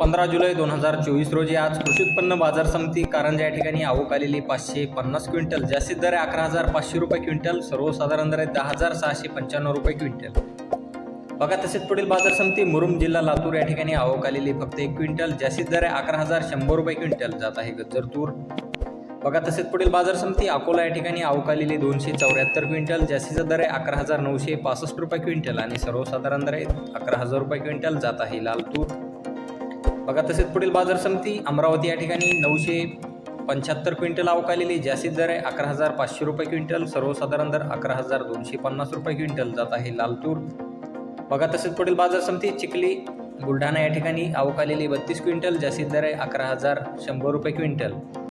पंधरा जुलै दोन हजार चोवीस रोजी आज कृषी उत्पन्न बाजार समिती कारंजा या ठिकाणी आवक आलेली पाचशे पन्नास क्विंटल जास्तीत दर अकरा हजार पाचशे रुपये क्विंटल सर्वसाधारण दर आहे दहा हजार सहाशे पंच्याण्णव रुपये क्विंटल. बघा तसेच पुढील बाजार समिती मुरुम जिल्हा लातूर या ठिकाणी आवक आलेली फक्त एक क्विंटल जास्तीत दर आहे अकरा हजार शंभर रुपये क्विंटल जात आहे गज्जर तूर. बघा तसेच पुढील बाजार समिती अकोला या ठिकाणी आवक आलेली दोनशे चौऱ्याहत्तर क्विंटल जास्तीचा दर आहे अकरा हजार नऊशे पासष्ट रुपये क्विंटल आणि सर्वसाधारण दर आहे अकरा हजार रुपये क्विंटल जात आहे लाल तूर. बघा तसेच पुढील बाजार समिती अमरावती या ठिकाणी नऊशे पंच्याहत्तर क्विंटल आवक आलेली जास्तीत दर आहे अकरा हजार पाचशे रुपये क्विंटल सर्वसाधारण दर अकरा हजार दोनशे पन्नास रुपये क्विंटल जात आहे लाल तूर बघा तसेच पुढील बाजार समिती चिखली बुलढाणा या ठिकाणी आवक आलेली बत्तीस क्विंटल जास्तीत दर आहे अकरा हजार शंभर रुपये क्विंटल.